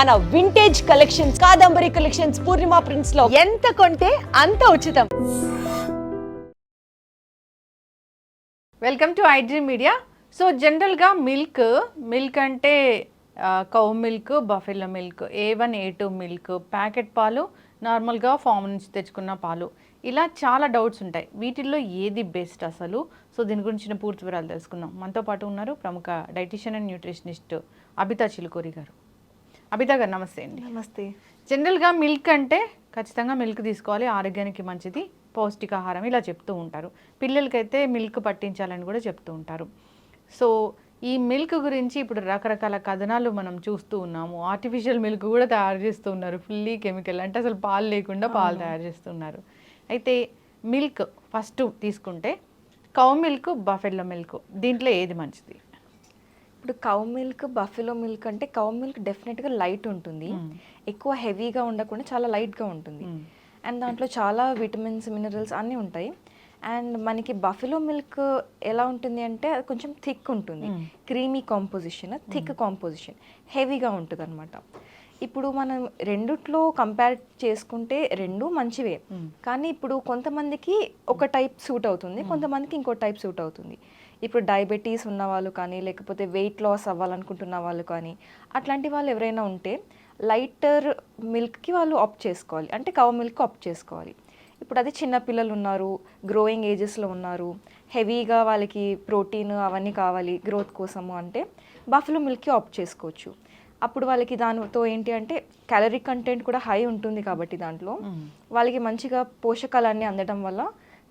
మన vintage collections Kadambari collections Purnima ప్రింట్స్లో ఎంత కొంటే అంత ఉచితం. Welcome to iDream media so జనరల్గా మిల్క్ మిల్క్ అంటే cow milk buffalo milk A one A two milk packet పాలు నార్మల్గా ఫామ్ నుంచి తెచ్చుకున్న పాలు. ఇలా చాలా డౌట్స్ ఉంటాయి. వీటిల్లో ఏది బెస్ట్ అసలు? సో దీని గురించిన పూర్తి వివరాలు తెలుసుకుందాం. మనతో పాటు ఉన్నారు ప్రముఖ dietitian and nutritionist Abitha Chilukuri garu. Abitha garu నమస్తే అండి. నమస్తే. జనరల్గా మిల్క్ అంటే ఖచ్చితంగా మిల్క్ తీసుకోవాలి ఆరోగ్యానికి మంచిది పౌష్టికాహారం ఇలా చెప్తూ ఉంటారు. పిల్లలకైతే మిల్క్ పట్టించాలని కూడా చెప్తూ ఉంటారు. సో ఈ మిల్క్ గురించి ఇప్పుడు రకరకాల కథనాలు మనం చూస్తూ ఉన్నాము. ఆర్టిఫిషియల్ మిల్క్ కూడా తయారు చేస్తూ ఉన్నారు. ఫుల్లీ కెమికల్ అంటే అసలు పాలు లేకుండా పాలు తయారు చేస్తున్నారు. అయితే మిల్క్ ఫస్ట్ తీసుకుంటే కౌ మిల్క్ బఫెల్లో మిల్క్ దీంట్లో ఏది మంచిది? ఇప్పుడు కౌ మిల్క్ బఫెలో మిల్క్ అంటే కౌ మిల్క్ డెఫినెట్గా లైట్ ఉంటుంది. ఎక్కువ హెవీగా ఉండకుండా చాలా లైట్గా ఉంటుంది. అండ్ దాంట్లో చాలా విటమిన్స్ మినరల్స్ అన్నీ ఉంటాయి. అండ్ మనకి బఫెలో మిల్క్ ఎలా ఉంటుంది అంటే అది కొంచెం థిక్ ఉంటుంది. క్రీమీ కాంపోజిషన్ థిక్ కాంపోజిషన్ హెవీగా ఉంటుంది అనమాట ఇప్పుడు మనం రెండిట్లో కంపేర్ చేసుకుంటే రెండు మంచివే. మ్మ్. కానీ ఇప్పుడు కొంతమందికి ఒక టైప్ సూట్ అవుతుంది కొంతమందికి ఇంకో టైప్ సూట్ అవుతుంది. ఇప్పుడు డయాబెటీస్ ఉన్న వాళ్ళు కానీ లేకపోతే వెయిట్ లాస్ అవ్వాలనుకుంటున్న వాళ్ళు కానీ అట్లాంటి వాళ్ళు ఎవరైనా ఉంటే లైటర్ మిల్క్కి వాళ్ళు ఆప్ట్ చేసుకోవాలి. అంటే కవ మిల్క్ ఆప్ట్ చేసుకోవాలి. ఇప్పుడు అది చిన్న పిల్లలు ఉన్నారు గ్రోయింగ్ ఏజెస్లో ఉన్నారు హెవీగా వాళ్ళకి ప్రోటీన్ అవన్నీ కావాలి గ్రోత్ కోసము అంటే బఫెలో మిల్క్కి ఆప్ట్ చేసుకోవచ్చు. అప్పుడు వాళ్ళకి దానితో ఏంటి అంటే క్యాలరీ కంటెంట్ కూడా హై ఉంటుంది కాబట్టి దాంట్లో. వాళ్ళకి మంచిగా పోషకాలన్నీ అందడం వల్ల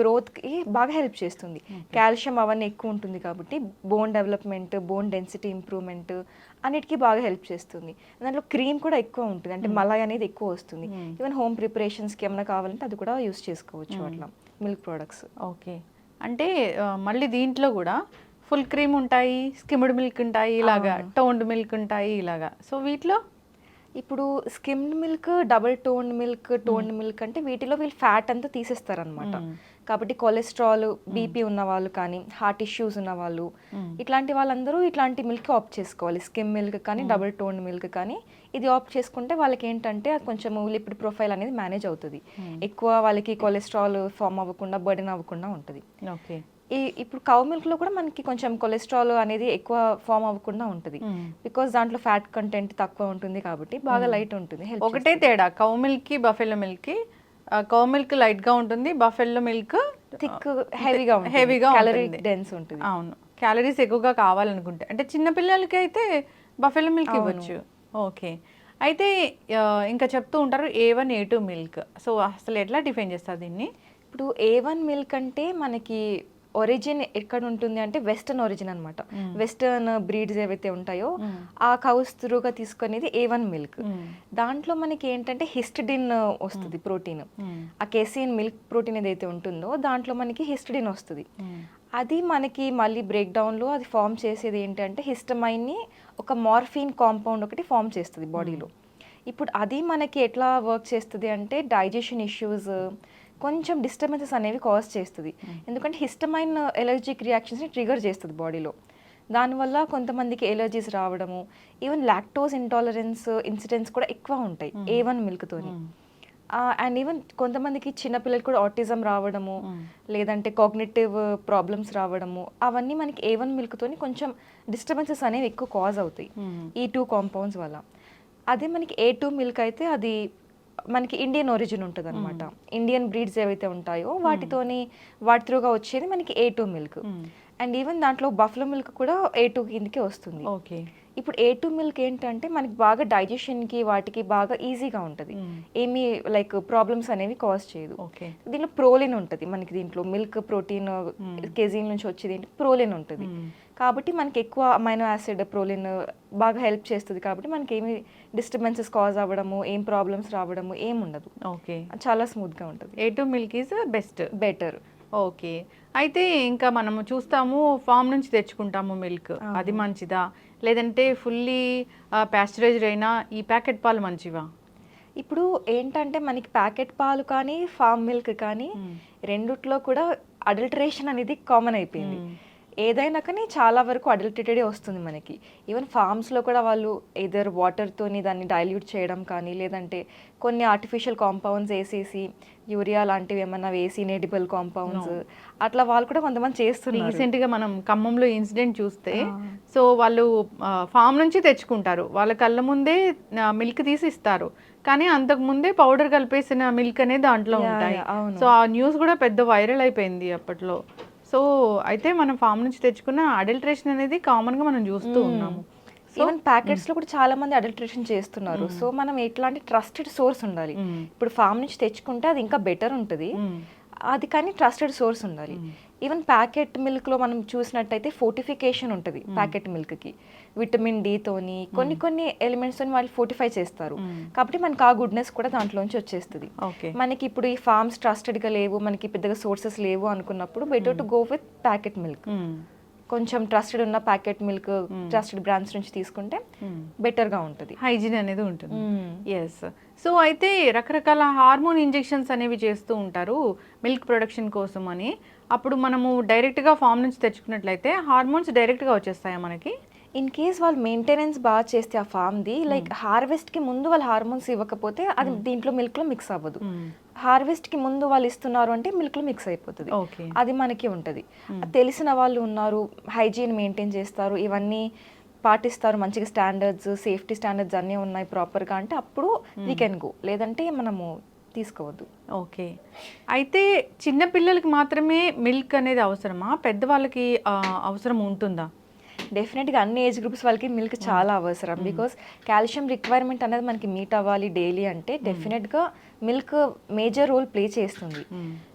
గ్రోత్కి బాగా హెల్ప్ చేస్తుంది. కాల్షియం అవన్నీ ఎక్కువ ఉంటుంది కాబట్టి bone development bone density improvement అన్నిటికీ బాగా హెల్ప్ చేస్తుంది. దాంట్లో క్రీమ్ కూడా ఎక్కువ ఉంటుంది. అంటే మలాయ్ అనేది ఎక్కువ వస్తుంది. ఈవెన్ హోమ్ ప్రిపరేషన్స్కి ఏమైనా కావాలంటే అది కూడా యూస్ చేసుకోవచ్చు అట్లా. Milk products. ఓకే. అంటే మళ్ళీ దీంట్లో కూడా ఫుల్ క్రీమ్ ఉంటాయి స్కిమ్డ్ మిల్క్ ఉంటాయి ఇలాగా టోన్డ్ మిల్క్ ఉంటాయి ఇలాగా. సో వీటిలో ఇప్పుడు skimmed milk double tone milk tone milk అంటే వీటిలో వీళ్ళు ఫ్యాట్ అంతా తీసేస్తారనమాట కాబట్టి కొలెస్ట్రాల్ బీపీ ఉన్న వాళ్ళు కానీ హార్ట్ ఇష్యూస్ ఉన్న వాళ్ళు ఇట్లాంటి వాళ్ళందరూ ఇట్లాంటి మిల్క్ ఆప్ట్ చేసుకోవాలి. స్కిమ్ మిల్క్ కానీ డబుల్ టోన్ మిల్క్ కానీ ఇది ఆప్ట్ చేసుకుంటే వాళ్ళకి ఏంటంటే కొంచెం లిపిడ్ ప్రొఫైల్ అనేది మేనేజ్ అవుతుంది. ఎక్కువ వాళ్ళకి కొలెస్ట్రాల్ ఫామ్ అవ్వకుండా బర్డెన్ అవ్వకుండా ఉంటుంది. ఓకే. ఈ ఇప్పుడు కౌ మిల్క్లో కూడా మనకి కొంచెం కొలెస్ట్రాల్ అనేది ఎక్కువ ఫామ్ అవ్వకుండా ఉంటుంది. బికాస్ దాంట్లో ఫ్యాట్ కంటెంట్ తక్కువ ఉంటుంది కాబట్టి బాగా లైట్ ఉంటుంది help ఒకటే తేడా కౌ మిల్క్కి బఫెల్లో మిల్క్కి కౌ మిల్క్ లైట్గా ఉంటుంది బఫెల్లో మిల్క్ థిక్ హెవీగా ఉంటుంది హెవీగా క్యాలరీ ఉంటుంది డెన్స్ ఉంటుంది. అవును. క్యాలరీస్ ఎక్కువగా కావాలనుకుంటే అంటే చిన్న పిల్లలకి అయితే బఫెల్లో మిల్క్ ఇవ్వచ్చు. ఓకే. అయితే ఇంకా చెప్తూ ఉంటారు A one A two milk so అసలు ఎట్లా డిఫైన్ చేస్తారు దీన్ని? ఇప్పుడు ఏ వన్ మిల్క్ అంటే మనకి ఒరిజిన్ ఎక్కడ ఉంటుంది అంటే వెస్టర్న్ ఒరిజిన్ అనమాట వెస్టర్న్ బ్రీడ్స్ ఏవైతే ఉంటాయో ఆ కౌస్ త్రూగా తీసుకునేది ఏ వన్ మిల్క్ దాంట్లో మనకి ఏంటంటే హిస్టడిన్ వస్తుంది ప్రోటీన్ ఆ కేసిన్ మిల్క్ ప్రోటీన్ ఏదైతే ఉంటుందో దాంట్లో మనకి హిస్టడిన్ వస్తుంది. అది మనకి మళ్ళీ బ్రేక్ డౌన్లో అది ఫామ్ చేసేది ఏంటంటే హిస్టమైన్ని ఒక మార్ఫిన్ కాంపౌండ్ ఒకటి ఫామ్ చేస్తుంది బాడీలో ఇప్పుడు అది మనకి ఎట్లా వర్క్ చేస్తుంది అంటే డైజెషన్ ఇష్యూస్ కొంచెం డిస్టర్బెన్సెస్ అనేవి కాజ్ చేస్తుంది. ఎందుకంటే హిస్టమైన్ ఎలర్జిక్ రియాక్షన్స్ని ట్రిగర్ చేస్తుంది బాడీలో దానివల్ల కొంతమందికి ఎలర్జీస్ రావడము ఈవెన్ లాక్టోస్ ఇంటాలరెన్స్ ఇన్సిడెంట్స్ కూడా ఎక్కువ ఉంటాయి ఏ వన్ మిల్క్తోని అండ్ ఈవెన్ కొంతమందికి చిన్నపిల్లలు కూడా ఆటిజం రావడము లేదంటే కాగ్నిటివ్ ప్రాబ్లమ్స్ రావడము అవన్నీ మనకి ఏ వన్ మిల్క్తోని కొంచెం డిస్టర్బెన్సెస్ అనేవి ఎక్కువ కాజ్ అవుతాయి. ఈ టూ కాంపౌండ్స్ వల్ల. అదే మనకి ఏ టూ మిల్క్ అయితే అది మనకి ఇండియన్ ఒరిజిన్ ఉంటుంది అనమాట ఇండియన్ బ్రీడ్స్ ఏవైతే ఉంటాయో వాటితోని వాటి త్రూగా వచ్చేది మనకి A two milk and even దాంట్లో బఫ్లో మిల్క్ కూడా ఏ టూ కిందకే వస్తుంది. ఓకే. ఇప్పుడు ఏ టూ మిల్క్ ఏంటంటే మనకి బాగా డైజెషన్కి వాటికి బాగా ఈజీగా ఉంటుంది. ఏమీ లైక్ ప్రాబ్లమ్స్ అనేవి కాజ్ చేయదు. దీంట్లో ప్రోలిన్ ఉంటుంది. మనకి దీంట్లో మిల్క్ ప్రోటీన్ కేజీల నుంచి వచ్చేది ఏంటి? ప్రోలిన్ ఉంటుంది. కాబట్టి మనకి ఎక్కువ అమైనో యాసిడ్ ప్రోలిన్ బాగా హెల్ప్ చేస్తుంది కాబట్టి మనకి ఏమి డిస్టర్బెన్సెస్ కాజ్ అవ్వడము ఏం ప్రాబ్లమ్స్ రావడము ఏం ఉండదు. ఓకే చాలా స్మూత్గా ఉంటుంది. A two milk is best better okay అయితే ఇంకా మనము చూస్తాము ఫామ్ నుంచి తెచ్చుకుంటాము మిల్క్ అది మంచిదా? లేదంటే ఫుల్లీ ప్యాస్చరైజ్డ్ అయినా ఈ ప్యాకెట్ పాలు మంచివా? ఇప్పుడు ఏంటంటే మనకి ప్యాకెట్ పాలు కానీ ఫామ్ మిల్క్ కానీ రెండిట్లో కూడా అడల్టరేషన్ అనేది కామన్ అయిపోయింది. ఏదైనా కానీ చాలా వరకు అడల్టేటెడే వస్తుంది మనకి. ఈవెన్ ఫార్మ్స్లో కూడా వాళ్ళు ఏదర్ వాటర్తోని దాన్ని డైల్యూట్ చేయడం కానీ లేదంటే కొన్ని ఆర్టిఫిషియల్ కాంపౌండ్స్ వేసేసి యూరియా లాంటివి ఏమన్నా వేసి ఇనేడిబుల్ కాంపౌండ్స్ అట్లా వాళ్ళు కూడా కొంతమంది చేస్తున్నారు. రీసెంట్గా మనం ఖమ్మంలో ఇన్సిడెంట్ చూస్తే సో వాళ్ళు ఫామ్ నుంచి తెచ్చుకుంటారు. వాళ్ళ కళ్ళ ముందే మిల్క్ తీసి ఇస్తారు కానీ అంతకు ముందే పౌడర్ కలిపేసిన మిల్క్ అనేది దాంట్లో ఉంటాయి. సో ఆ న్యూస్ కూడా పెద్ద వైరల్ అయిపోయింది అప్పట్లో. సో అయితే మనం ఫామ్ నుంచి తెచ్చుకున్న అడల్ట్రేషన్ అనేది కామన్గా మనం చూస్తూ ఉన్నాము. ఈవెన్ ప్యాకెట్స్లో కూడా చాలా మంది అడల్ట్రేషన్ చేస్తున్నారు. సో మనం ఎట్లాంటి ట్రస్టెడ్ సోర్స్ ఉండాలి. ఇప్పుడు ఫామ్ నుంచి తెచ్చుకుంటే అది ఇంకా బెటర్ ఉంటుంది. అది కానీ ట్రస్టెడ్ సోర్స్ ఉండాలి. ఈవెన్ ప్యాకెట్ మిల్క్లో మనం చూసినట్టయితే ఫోర్టిఫికేషన్ ఉంటుంది ప్యాకెట్ మిల్క్కి. విటమిన్ డి తోని కొన్ని కొన్ని ఎలిమెంట్స్ తోని వాళ్ళు ఫోర్టిఫై చేస్తారు. కాబట్టి మనకి ఆ గుడ్నెస్ కూడా దాంట్లోంచి వచ్చేస్తుంది. ఓకే మనకి ఇప్పుడు ఈ ఫార్మ్స్ ట్రస్టెడ్గా లేవు మనకి పెద్దగా సోర్సెస్ లేవు అనుకున్నప్పుడు better to go with packet milk కొంచెం ట్రస్టెడ్ ఉన్న ప్యాకెట్ మిల్క్ ట్రస్టెడ్ బ్రాండ్స్ నుంచి తీసుకుంటే బెటర్గా ఉంటుంది. హైజీన్ అనేది ఉంటుంది. ఎస్ సో అయితే రకరకాల హార్మోన్ ఇంజెక్షన్స్ అనేవి చేస్తూ ఉంటారు మిల్క్ ప్రొడక్షన్ కోసం అని. అప్పుడు మనము డైరెక్ట్గా ఫామ్ నుంచి తెచ్చుకున్నట్లయితే హార్మోన్స్ డైరెక్ట్గా వచ్చేస్తాయా మనకి? ఇన్ కేస్ వాళ్ళు మెయింటెనెన్స్ బాగా చేస్తే ఆ ఫామ్ ది లైక్ హార్వెస్ట్కి ముందు వాళ్ళు హార్మోన్స్ ఇవ్వకపోతే అది దీంట్లో మిల్క్లో మిక్స్ అవ్వదు. హార్వెస్ట్కి ముందు వాళ్ళు ఇస్తున్నారు అంటే మిల్క్లో మిక్స్ అయిపోతుంది. అది మనకి ఉంటది. తెలిసిన వాళ్ళు ఉన్నారు హైజీన్ మెయింటైన్ చేస్తారు ఇవన్నీ పాటిస్తారు మంచిగా స్టాండర్డ్స్ సేఫ్టీ స్టాండర్డ్స్ అన్నీ ఉన్నాయి ప్రాపర్గా అంటే అప్పుడు వీ కెన్ గో లేదంటే మనము తీసుకోవద్దు. ఓకే. అయితే చిన్న పిల్లలకి మాత్రమే మిల్క్ అనేది అవసరమా? పెద్దవాళ్ళకి అవసరం ఉంటుందా? డెఫినెట్గా అన్ని ఏజ్ గ్రూప్స్ వాళ్ళకి మిల్క్ చాలా అవసరం. బికాస్ కాల్షియం రిక్వైర్మెంట్ అనేది మనకి మీట్ అవ్వాలి డైలీ అంటే డెఫినెట్గా మిల్క్ మేజర్ రోల్ ప్లే చేస్తుంది.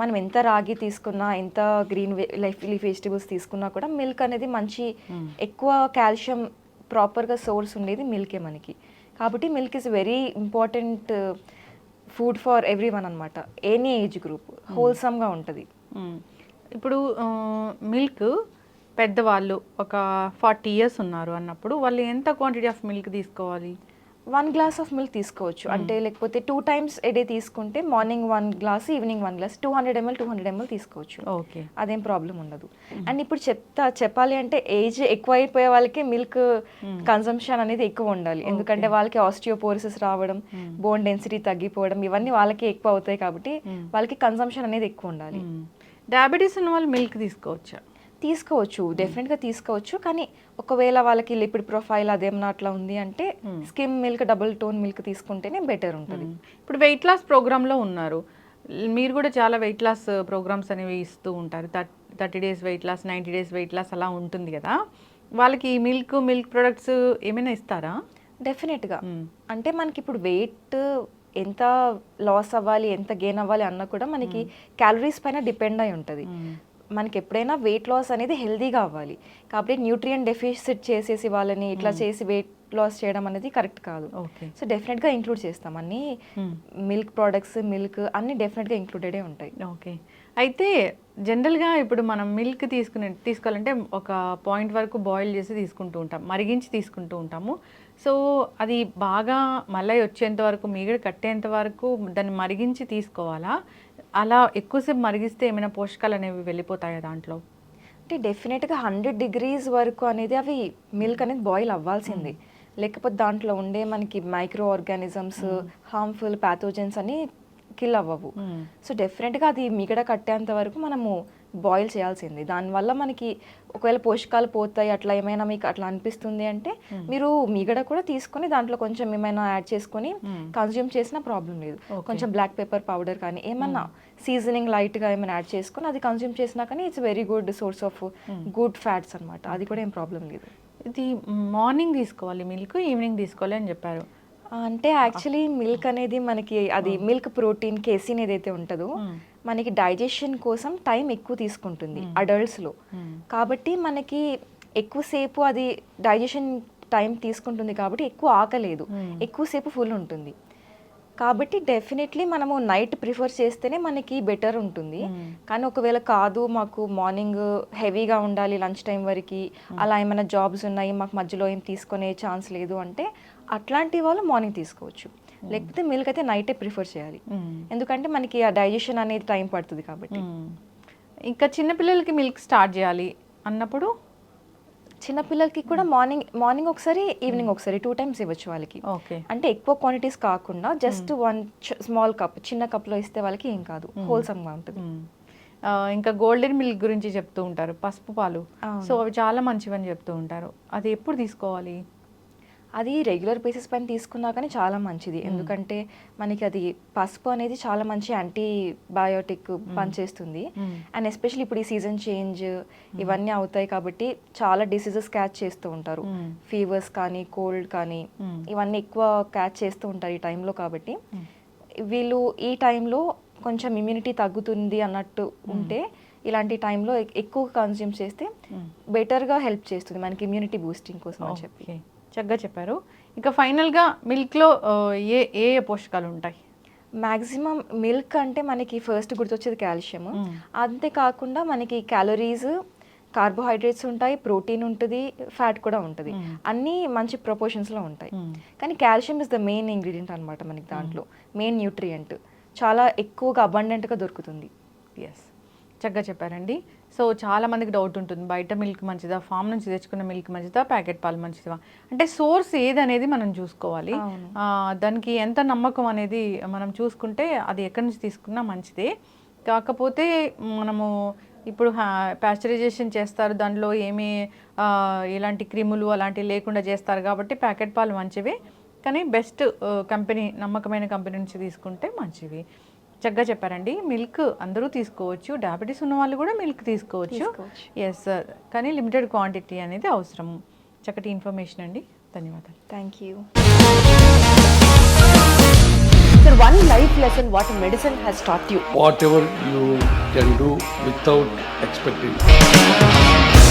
మనం ఎంత రాగి తీసుకున్నా ఎంత గ్రీన్ లైఫ్ లీఫ్ వెజిటబుల్స్ తీసుకున్నా కూడా మిల్క్ అనేది మంచి ఎక్కువ కాల్షియం ప్రాపర్గా సోర్స్ ఉండేది మిల్కే మనకి. కాబట్టి milk is very important food for everyone అనమాట ఎనీ ఏజ్ గ్రూప్. హోల్సమ్గా ఉంటుంది. ఇప్పుడు మిల్క్ పెద్దవాళ్ళు ఒక ఫార్టీ ఇయర్స్ ఉన్నారు అన్నప్పుడు వాళ్ళు ఎంత క్వాంటిటీ ఆఫ్ మిల్క్ తీసుకోవాలి? వన్ గ్లాస్ ఆఫ్ మిల్క్ తీసుకోవచ్చు. అంటే లేకపోతే టూ టైమ్స్ ఏ డే తీసుకుంటే morning one glass evening one glass two hundred ml two hundred ml తీసుకోవచ్చు. ఓకే. అదేం ప్రాబ్లం ఉండదు. అండ్ ఇప్పుడు చెప్తా చెప్పాలి అంటే ఏజ్ ఎక్కువ అయిపోయే వాళ్ళకి మిల్క్ కన్సంప్షన్ అనేది ఎక్కువ ఉండాలి. ఎందుకంటే వాళ్ళకి ఆస్టియోపోరిసిస్ రావడం బోన్ డెన్సిటీ తగ్గిపోవడం ఇవన్నీ వాళ్ళకి ఎక్కువ అవుతాయి కాబట్టి వాళ్ళకి కన్సంప్షన్ అనేది ఎక్కువ ఉండాలి. డయాబెటీస్ ఉన్న వాళ్ళు మిల్క్ తీసుకోవచ్చా? తీసుకోవచ్చు డెఫినెట్గా తీసుకోవచ్చు. కానీ ఒకవేళ వాళ్ళకి లిపిడ్ ప్రొఫైల్ అదేమన్నా అట్లా ఉంది అంటే skim milk double tone milk తీసుకుంటేనే బెటర్ ఉంటుంది. ఇప్పుడు వెయిట్ లాస్ ప్రోగ్రాంలో ఉన్నారు. మీరు కూడా చాలా వెయిట్ లాస్ ప్రోగ్రామ్స్ అనేవి ఇస్తూ ఉంటారు. Thirty days weight loss ninety days weight loss అలా ఉంటుంది కదా. వాళ్ళకి మిల్క్ మిల్క్ ప్రొడక్ట్స్ ఏమైనా ఇస్తారా? డెఫినెట్గా మ్మ్. అంటే మనకి ఇప్పుడు వెయిట్ ఎంత లాస్ అవ్వాలి ఎంత గెయిన్ అవ్వాలి అన్న కూడా మనకి క్యాలరీస్ పైన డిపెండ్ అయి ఉంటుంది. మనకి ఎప్పుడైనా వెయిట్ లాస్ అనేది హెల్దీగా అవ్వాలి. కాబట్టి న్యూట్రియం డెఫిసిట్ చేసేసి వాళ్ళని ఇట్లా చేసి వెయిట్ లాస్ చేయడం అనేది కరెక్ట్ కాదు. ఓకే సో డెఫినెట్గా ఇంక్లూడ్ చేస్తాం. అన్ని మిల్క్ ప్రోడక్ట్స్ మిల్క్ అన్ని డెఫినెట్గా ఇంక్లూడెడే ఉంటాయి. ఓకే అయితే జనరల్గా ఇప్పుడు మనం మిల్క్ తీసుకునే తీసుకోవాలంటే ఒక పాయింట్ వరకు బాయిల్ చేసి తీసుకుంటూ ఉంటాం. మరిగించి తీసుకుంటూ ఉంటాము. సో అది బాగా మళ్ళీ వచ్చేంత వరకు మీగడ కట్టేంత వరకు దాన్ని మరిగించి తీసుకోవాలా? అలా ఎక్కువసేపు మరిగిస్తే ఏమైనా పోషకాలు అనేవి వెళ్ళిపోతాయా దాంట్లో? అంటే డెఫినెట్గా హండ్రెడ్ డిగ్రీస్ వరకు అనేది అవి మిల్క్ అనేది బాయిల్ అవ్వాల్సిందే. లేకపోతే దాంట్లో ఉండే మనకి మైక్రో ఆర్గానిజమ్స్ హార్మ్ఫుల్ ప్యాథోజన్స్ అని కిల్ అవ్వవు. సో డెఫినెట్గా అది మిగడ కట్టేంత వరకు మనము బాయిల్ చేయాల్సింది. దానివల్ల మనకి ఒకవేళ పోషకాలు పోతాయి అట్లా ఏమైనా మీకు అట్లా అనిపిస్తుంది అంటే మీరు మిగడ కూడా తీసుకొని దాంట్లో కొంచెం ఏమైనా యాడ్ చేసుకొని కన్జ్యూమ్ చేసినా ప్రాబ్లం లేదు. కొంచెం బ్లాక్ పెప్పర్ పౌడర్ కానీ ఏమన్నా సీజనింగ్ లైట్గా ఏమైనా యాడ్ చేసుకొని అది కన్జ్యూమ్ చేసినా కానీ it's very good source of good fats అన్నమాట. అది కూడా ఏం ప్రాబ్లం లేదు. ఇది మార్నింగ్ తీసుకోవాలి మిల్క్ ఈవినింగ్ తీసుకోవాలి అని చెప్పారు. అంటే యాక్చువల్లీ మిల్క్ అనేది మనకి అది మిల్క్ ప్రోటీన్ కేసిన్ ఏదైతే ఉంటుందో మనకి డైజెషన్ కోసం టైం ఎక్కువ తీసుకుంటుంది అడల్ట్స్లో. కాబట్టి మనకి ఎక్కువసేపు అది డైజెషన్ టైం తీసుకుంటుంది కాబట్టి ఎక్కువ ఆకలేదు. ఎక్కువసేపు ఫుల్ ఉంటుంది. కాబట్టి డెఫినెట్లీ మనము నైట్ ప్రిఫర్ చేస్తేనే మనకి బెటర్ ఉంటుంది. కానీ ఒకవేళ కాదు మాకు మార్నింగ్ హెవీగా ఉండాలి లంచ్ టైం వరకు అలా ఏమైనా జాబ్స్ ఉన్నాయి మాకు మధ్యలో ఏం తీసుకునే ఛాన్స్ లేదు అంటే అట్లాంటి వాళ్ళు మార్నింగ్ తీసుకోవచ్చు. లేకపోతే మిల్క్ అయితే నైటే ప్రిఫర్ చేయాలి. ఎందుకంటే మనకి ఆ డైజెషన్ అనేది టైం పడుతుంది కాబట్టి. మ్మ్. ఇంకా చిన్నపిల్లలకి మిల్క్ స్టార్ట్ చేయాలి అన్నప్పుడు చిన్నపిల్లలకి కూడా మార్నింగ్ మార్నింగ్ ఒకసారి ఈవినింగ్ ఒకసారి టూ టైమ్స్ ఇవ్వచ్చు వాళ్ళకి. ఓకే అంటే ఎక్కువ క్వాంటిటీస్ కాకుండా జస్ట్ వన్ స్మాల్ కప్ చిన్న కప్లో ఇస్తే వాళ్ళకి ఏం కాదు. హోల్సమ్గా ఉంటుంది. ఇంకా గోల్డెన్ మిల్క్ గురించి చెప్తూ ఉంటారు. పసుపు పాలు. సో అవి చాలా మంచివని చెప్తూ ఉంటారు. అది ఎప్పుడు తీసుకోవాలి? అది రెగ్యులర్ బేసిస్ పైన తీసుకున్నా కానీ చాలా మంచిది. ఎందుకంటే మనకి అది పసుపు అనేది చాలా మంచి యాంటీ బయోటిక్ పనిచేస్తుంది. అండ్ ఎస్పెషల్లీ ఇప్పుడు ఈ సీజన్ చేంజ్ ఇవన్నీ అవుతాయి కాబట్టి చాలా డిసీజెస్ క్యాచ్ చేస్తూ ఉంటారు. ఫీవర్స్ కానీ కోల్డ్ కానీ. ఇవన్నీ ఎక్కువ క్యాచ్ చేస్తూ ఉంటారు ఈ టైంలో కాబట్టి. వీళ్ళు ఈ టైంలో కొంచెం ఇమ్యూనిటీ తగ్గుతుంది అన్నట్టు ఉంటే ఇలాంటి టైంలో ఎక్కువ కన్జ్యూమ్ చేస్తే బెటర్గా హెల్ప్ చేస్తుంది. మనకి ఇమ్యూనిటీ బూస్టింగ్ కోసం అని చెప్పి. చక్కగా చెప్పారు. ఇంకా ఫైనల్గా మిల్క్లో ఏ ఏ ఏ పోషకాలు ఉంటాయి మ్యాక్సిమం మిల్క్ అంటే మనకి ఫస్ట్ గుర్తొచ్చేది కాల్షియం. అంతేకాకుండా మనకి క్యాలరీస్ కార్బోహైడ్రేట్స్ ఉంటాయి ప్రోటీన్ ఉంటుంది ఫ్యాట్ కూడా ఉంటుంది. అన్నీ మంచి ప్రపోర్షన్స్లో ఉంటాయి. కానీ calcium is the main ingredient అనమాట మనకి దాంట్లో. Main nutrient. చాలా ఎక్కువగా అబండెంట్గా దొరుకుతుంది. ఎస్ చక్కగా చెప్పారండి. సో చాలా మందికి డౌట్ ఉంటుంది. బయట మిల్క్ మంచిదా? ఫామ్ నుంచి తెచ్చుకున్న మిల్క్ మంచిదా? ప్యాకెట్ పాలు మంచిదా? అంటే సోర్స్ ఏది అనేది మనం చూసుకోవాలి. దానికి ఎంత నమ్మకం అనేది మనం చూసుకుంటే అది ఎక్కడి నుంచి తీసుకున్నా మంచిదే. కాకపోతే మనము ఇప్పుడు ప్యాస్చరైజేషన్ చేస్తారు. దానిలో ఏమీ ఆ, ఎలాంటి క్రిములు అలాంటివి లేకుండా చేస్తారు కాబట్టి ప్యాకెట్ పాలు మంచివి. కానీ బెస్ట్ కంపెనీ నమ్మకమైన కంపెనీ నుంచి తీసుకుంటే మంచివి. చక్కగా చెప్పారండి. మిల్క్ అందరూ తీసుకోవచ్చు. డయాబెటీస్ ఉన్న వాళ్ళు కూడా మిల్క్ తీసుకోవచ్చు. ఎస్ కానీ లిమిటెడ్ క్వాంటిటీ అనేది అవసరం చక్కటి ఇన్ఫర్మేషన్ అండి. ధన్యవాదాలు. Thank you Sir, one life lesson what medicine has taught you. whatever you can do without expecting.